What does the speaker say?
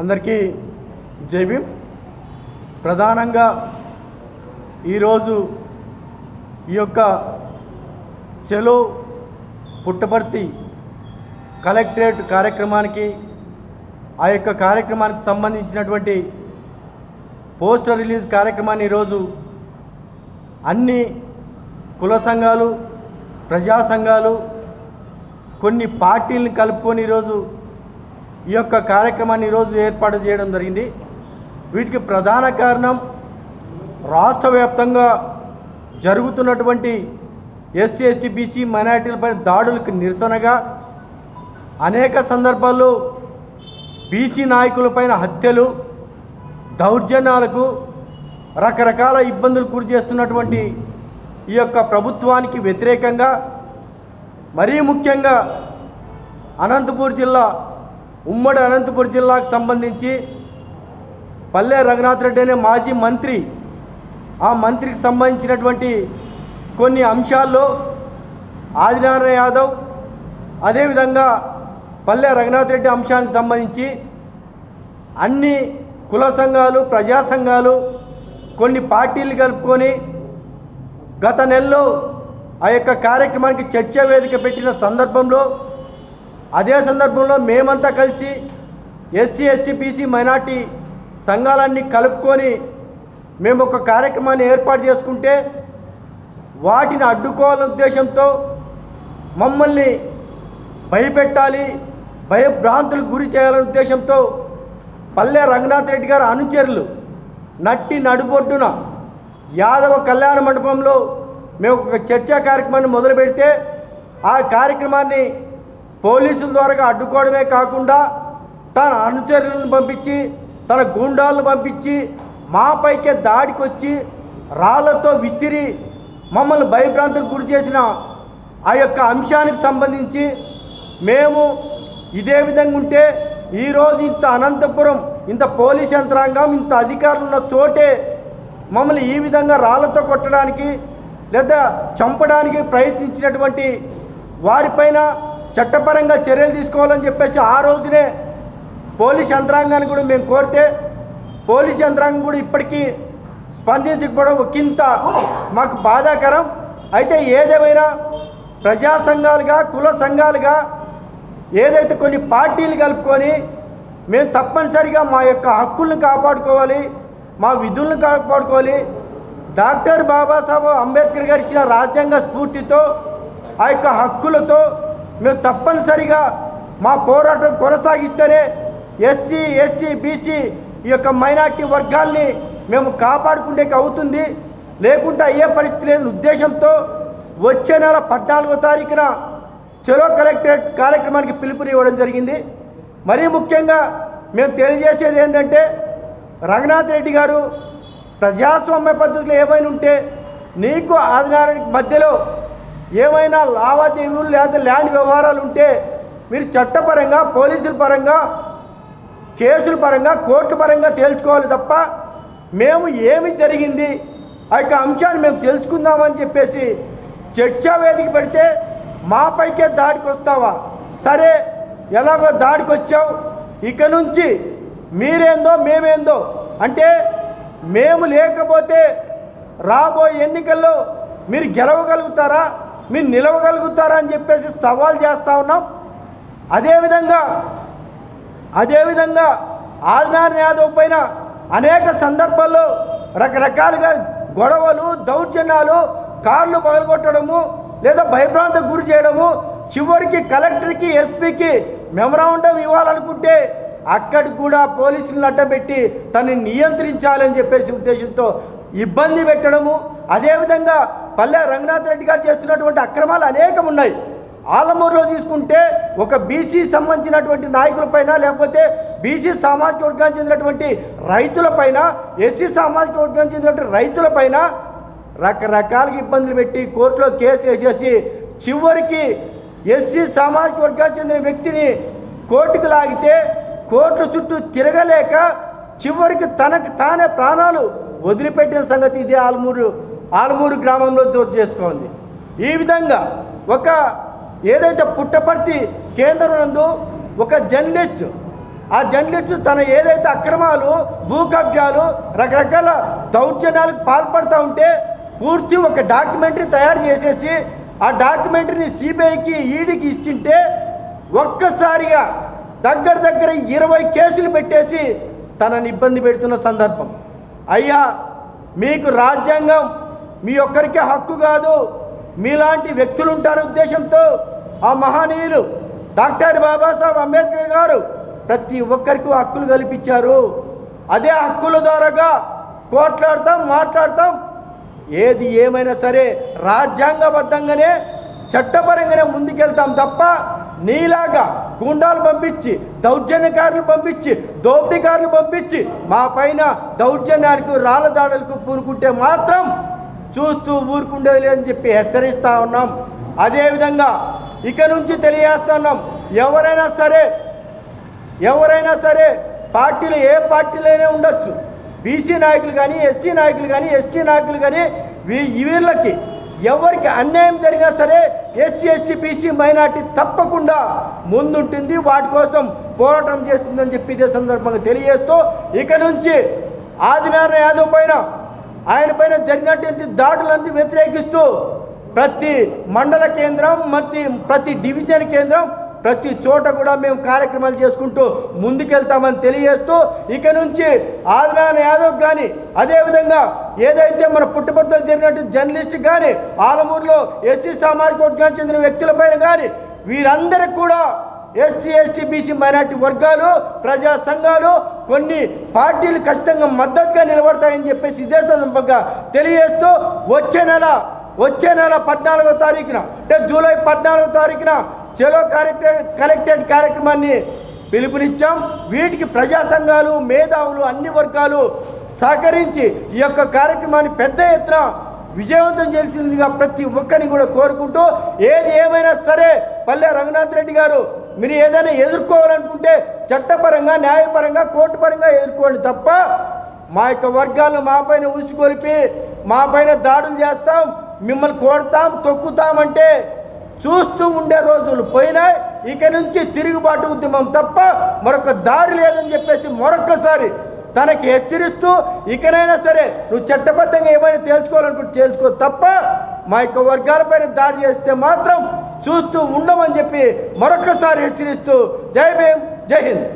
అందరికీ జై భీమ్. ప్రధానంగా ఈరోజు ఈ యొక్క చెలో పుట్టపర్తి కలెక్టరేట్ కార్యక్రమానికి ఆ యొక్క కార్యక్రమానికి సంబంధించినటువంటి పోస్టర్ రిలీజ్ కార్యక్రమాన్ని ఈరోజు అన్ని కుల సంఘాలు ప్రజా సంఘాలు కొన్ని పార్టీలను కలుపుకొని ఈరోజు ఈ యొక్క కార్యక్రమాన్ని ఈరోజు ఏర్పాటు చేయడం జరిగింది. వీటికి ప్రధాన కారణం రాష్ట్ర వ్యాప్తంగా జరుగుతున్నటువంటి ఎస్సీ ఎస్టీ బీసీ మైనార్టీలపై దాడులకు నిరసనగా అనేక సందర్భాల్లో బీసీ నాయకులపైన హత్యలు దౌర్జన్యాలకు రకరకాల ఇబ్బందులు గురి చేస్తున్నటువంటి ఈ యొక్క ప్రభుత్వానికి వ్యతిరేకంగా మరీ ముఖ్యంగా అనంతపూర్ జిల్లా ఉమ్మడి అనంతపురం జిల్లాకు సంబంధించి పల్లె రఘునాథ్ రెడ్డి అనే మాజీ మంత్రి ఆ మంత్రికి సంబంధించినటువంటి కొన్ని అంశాల్లో ఆదినారాయణ యాదవ్ అదేవిధంగా పల్లె రఘునాథ్ రెడ్డి అంశానికి సంబంధించి అన్ని కుల సంఘాలు ప్రజా సంఘాలు కొన్ని పార్టీలు కలుపుకొని గత నెలలో ఆ యొక్క కార్యక్రమానికి చర్చా వేదిక పెట్టిన సందర్భంలో అదే సందర్భంలో మేమంతా కలిసి ఎస్సీ ఎస్టీ బీసీ మైనార్టీ సంఘాలన్నీ కలుపుకొని మేము ఒక కార్యక్రమాన్ని ఏర్పాటు చేసుకుంటే వాటిని అడ్డుకోవాలనే ఉద్దేశంతో మమ్మల్ని భయపెట్టాలి భయభ్రాంతులకు గురి చేయాలనే ఉద్దేశంతో పల్లె రంగనాథ్ రెడ్డి గారు అనుచరులు నట్టి నడుబొడ్డున యాదవ కళ్యాణ మండపంలో మేము ఒక చర్చా కార్యక్రమాన్ని మొదలు పెడితే ఆ కార్యక్రమాన్ని పోలీసుల ద్వారా అడ్డుకోవడమే కాకుండా తన అనుచరులను పంపించి తన గూండాలను పంపించి మాపైకే దాడికి వచ్చి రాళ్ళతో విసిరి మమ్మల్ని భయభ్రాంతులకు గురి చేసిన ఆ యొక్క అంశానికి సంబంధించి మేము ఇదే విధంగా ఉంటే ఈరోజు ఇంత అనంతపురం ఇంత పోలీస్ యంత్రాంగం ఇంత అధికారులు ఉన్న చోటే మమ్మల్ని ఈ విధంగా రాళ్ళతో కొట్టడానికి లేదా చంపడానికి ప్రయత్నించినటువంటి వారిపైన చట్టపరంగా చర్యలు తీసుకోవాలని చెప్పేసి ఆ రోజునే పోలీస్ యంత్రాంగాన్ని కూడా మేము కోరితే పోలీస్ యంత్రాంగం కూడా ఇప్పటికీ స్పందించకపోవడం ఒకంత మాకు బాధాకరం. అయితే ఏదేమైనా ప్రజా సంఘాలుగా కుల సంఘాలుగా ఏదైతే కొన్ని పార్టీలు కలుపుకొని మేము తప్పనిసరిగా మా యొక్క హక్కులను కాపాడుకోవాలి మా విధులను కాపాడుకోవాలి. డాక్టర్ బాబాసాహెబ్ అంబేద్కర్ గారు ఇచ్చిన రాజ్యాంగ స్ఫూర్తితో ఆ యొక్క హక్కులతో మేము తప్పనిసరిగా మా పోరాటం కొనసాగిస్తేనే ఎస్సీ ఎస్టీ బీసీ ఈ యొక్క మైనార్టీ వర్గాల్ని మేము కాపాడుకుంటే అవుతుంది. లేకుంటే అయ్యే పరిస్థితి లేని ఉద్దేశంతో వచ్చే నెల పద్నాలుగో తారీఖున చెరో కలెక్టరేట్ కార్యక్రమానికి పిలుపునివ్వడం జరిగింది. మరీ ముఖ్యంగా మేము తెలియజేసేది ఏంటంటే రంగనాథ్ రెడ్డి గారు ప్రజాస్వామ్య పద్ధతిలో ఏమైనా ఉంటే నీకు ఆదినారానికి మధ్యలో ఏమైనా లావాదేవీలు లేదా ల్యాండ్ వ్యవహారాలు ఉంటే మీరు చట్టపరంగా పోలీసుల పరంగా కేసుల పరంగా కోర్టు పరంగా తేల్చుకోవాలి తప్ప మేము ఏమి జరిగింది ఆ యొక్క అంశాన్ని మేము తెలుసుకుందామని చెప్పేసి చర్చా వేదిక పెడితే మాపైకే దాడికి వస్తావా సరే ఎలాగో దాడికి వచ్చావు ఇక నుంచి మీరేందో మేమేందో? అంటే మేము లేకపోతే రాబోయే ఎన్నికల్లో మీరు గెలవగలుగుతారా? మీరు నిలవగలుగుతారా అని చెప్పేసి సవాల్ చేస్తూ ఉన్నాం. అదేవిధంగా అదేవిధంగా ఆదినారాయణ యాదవ్ పైన అనేక సందర్భాల్లో రకరకాలుగా గొడవలు దౌర్జన్యాలు కార్లు పగలగొట్టడము లేదా భయభ్రాంతకు గురి చేయడము. చివరికి కలెక్టర్కి ఎస్పీకి మెమరాండం ఇవ్వాలనుకుంటే అక్కడికి కూడా పోలీసులను అడ్డబెట్టి తనని నియంత్రించాలని చెప్పేసి ఉద్దేశంతో ఇబ్బంది పెట్టడము అదేవిధంగా పల్లె రంగనాథ్ రెడ్డి గారు చేస్తున్నటువంటి అక్రమాలు అనేకం ఉన్నాయి ఆలమూరులో తీసుకుంటే ఒక బీసీ సంబంధించినటువంటి నాయకులపైన లేకపోతే బీసీ సామాజిక వర్గానికి చెందినటువంటి రైతులపైన ఎస్సీ సామాజిక వర్గానికి చెందినటువంటి రైతులపైన రకరకాలుగా ఇబ్బందులు పెట్టి కోర్టులో కేసు వేసేసి చివరికి ఎస్సీ సామాజిక వర్గానికి చెందిన వ్యక్తిని కోర్టుకు లాగితే కోర్టు చుట్టూ తిరగలేక చివరికి తనకు తానే ప్రాణాలు వదిలిపెట్టిన సంగతి ఇది ఆలమూరు ఆలమూరు గ్రామంలో చోటు చేసుకోండి ఈ విధంగా ఒక ఏదైతే పుట్టపర్తి కేంద్రం నందు ఒక జర్నలిస్ట్ ఆ జర్నలిస్టు తన ఏదైతే అక్రమాలు భూ కబ్జాలు రకరకాల దౌర్జన్యాలకు పాల్పడుతూ ఉంటే పూర్తి ఒక డాక్యుమెంటరీ తయారు చేసేసి ఆ డాక్యుమెంటరీని సిబిఐకి ఈడీకి ఇచ్చింటే ఒక్కసారిగా దగ్గర దగ్గర ఇరవై కేసులు పెట్టేసి తనని ఇబ్బంది పెడుతున్న సందర్భం. అయ్యా మీకు రాజ్యాంగం మీ ఒక్కరికే హక్కు కాదు. మీలాంటి వ్యక్తులు ఉంటారు ఉద్దేశంతో ఆ మహనీయులు డాక్టర్ బాబాసాహెబ్ అంబేద్కర్ గారు ప్రతి ఒక్కరికి హక్కులు కల్పించారు. అదే హక్కుల ద్వారాగా కోట్లాడతాం మాట్లాడతాం. ఏది ఏమైనా సరే రాజ్యాంగబద్ధంగానే చట్టపరంగానే ముందుకెళ్తాం తప్ప నీలాగా గుండాలు పంపించి దౌర్జన్యకారులు పంపించి దోపిడీకారులు పంపించి మా పైన దౌర్జన్యానికి రాళ్ళ దాడులకు పూనుకుంటే మాత్రం చూస్తూ ఊరుకుండేది లేదని చెప్పి హెచ్చరిస్తూ ఉన్నాం. అదేవిధంగా ఇక నుంచి తెలియజేస్తున్నాం ఎవరైనా సరే ఎవరైనా సరే పార్టీలు ఏ పార్టీలైనా ఉండొచ్చు. బీసీ నాయకులు కానీ ఎస్సీ నాయకులు కానీ ఎస్టీ నాయకులు కానీ వీ- వీళ్ళకి ఎవరికి అన్యాయం జరిగినా సరే ఎస్సీ ఎస్టీ బీసీ మైనార్టీ తప్పకుండా ముందుంటుంది. వాటి కోసం పోరాటం చేస్తుందని చెప్పి ఇదే సందర్భంగా తెలియజేస్తూ ఇక నుంచి ఆదినారాయణ యాదవ్ పైన ఆయన పైన జరిగినటువంటి దాడులన్నీ వ్యతిరేకిస్తూ ప్రతి మండల కేంద్రం ప్రతి ప్రతి డివిజన్ కేంద్రం ప్రతి చోట కూడా మేము కార్యక్రమాలు చేసుకుంటూ ముందుకెళ్తామని తెలియజేస్తూ ఇక నుంచి ఆదినారాయణ యాదవ్ కానీ అదేవిధంగా ఏదైతే మన పుట్టుబద్దలు జరిగినట్టు జర్నలిస్ట్ కానీ ఆలమూరులో ఎస్సీ సామాజిక వర్గానికి చెందిన వ్యక్తులపైన కానీ వీరందరికి కూడా ఎస్సీ ఎస్టీ బీసీ మైనార్టీ వర్గాలు ప్రజా సంఘాలు కొన్ని పార్టీలు ఖచ్చితంగా మద్దతుగా నిలబడతాయని చెప్పేసి ఇదే సందర్భంగా తెలియజేస్తూ వచ్చే నెల వచ్చే నెల పద్నాలుగో తారీఖున అంటే జూలై పద్నాలుగో తారీఖున చెలో కలెక్టరేట్ కలెక్టరేట్ కార్యక్రమాన్ని పిలుపునిచ్చాం. వీటికి ప్రజా సంఘాలు మేధావులు అన్ని వర్గాలు సహకరించి ఈ యొక్క కార్యక్రమాన్ని పెద్ద ఎత్తున విజయవంతం చేసిందిగా ప్రతి ఒక్కరిని కూడా కోరుకుంటూ ఏది ఏమైనా సరే పల్లె రఘునాథ్ రెడ్డి గారు మీరు ఏదైనా ఎదుర్కోవాలనుకుంటే చట్టపరంగా న్యాయపరంగా కోర్టు పరంగా ఎదుర్కోండి తప్ప మా యొక్క వర్గాలను మా పైన ఉసుకొలిపి మా పైన దాడులు చేస్తాం. మిమ్మల్ని కొడతాం తొక్కుతామంటే చూస్తూ ఉండే రోజులు పోయినాయి. ఇక నుంచి తిరుగుబాటు ఉద్యమం తప్ప మరొక దారి లేదని చెప్పేసి మరొక్కసారి తనకి హెచ్చరిస్తూ ఇకనైనా సరే నువ్వు చట్టబద్ధంగా ఏమైనా తేల్చుకోవాలనుకుంటే తేల్చుకో తప్ప మా యొక్క వర్గాలపైన దాడి చేస్తే మాత్రం చూస్తూ ఉండమని చెప్పి మరొకసారి హెచ్చరిస్తూ జై భీమ్ జై హింద్.